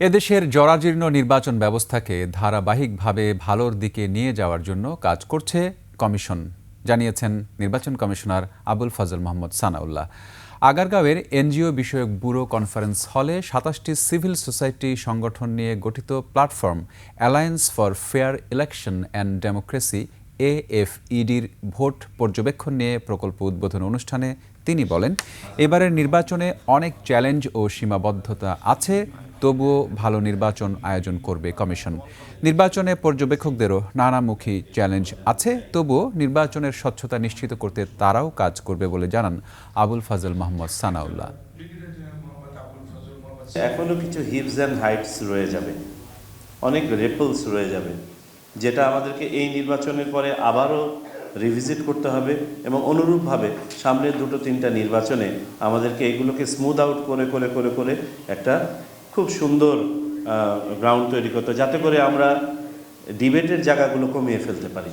এদেশের জরাজীর্ণ নির্বাচন ব্যবস্থাকে ধারাবাহিকভাবে ভালোর দিকে নিয়ে যাওয়ার জন্য কাজ করছে কমিশন, জানিয়েছেন নির্বাচন কমিশনার আবুল ফজল মোহাম্মদ সানাউল্লাহ। আগারগাঁওয়ের এনজিও বিষয়ক ব্যুরো কনফারেন্স হলে সাতাশটি সিভিল সোসাইটি সংগঠন নিয়ে গঠিত platform alliance for fair election and democracy, এএফইডির vote পর্যবেক্ষণ নিয়ে প্রকল্প উদ্বোধন অনুষ্ঠানে তিনি বলেন, এবারের নির্বাচনে অনেক চ্যালেঞ্জ ও সীমাবদ্ধতা আছে তবুও ভালো নির্বাচন আয়োজন করবে কমিশন। নির্বাচনে পর্যবেক্ষকদেরও নানামুখী চ্যালেঞ্জ আছে, তবুও নির্বাচনের স্বচ্ছতা নিশ্চিত করতে তারাও কাজ করবে বলে জানান আবুল ফাজল মোহাম্মদ সানাউল্লাহ। এখনও কিছু হিপস অ্যান্ড হাইটস রয়ে যাবে, অনেক রেপলস রয়ে যাবে, যেটা আমাদেরকে এই নির্বাচনের পরে আবারও রিভিজিট করতে হবে এবং অনুরূপভাবে সামনের দুটো তিনটা নির্বাচনে আমাদেরকে এগুলোকে স্মুথ আউট করে করে করে করে একটা খুব সুন্দর গ্রাউন্ড তৈরি করতে যাতে করে আমরা ডিবেটের জায়গাগুলো কমিয়ে ফেলতে পারি।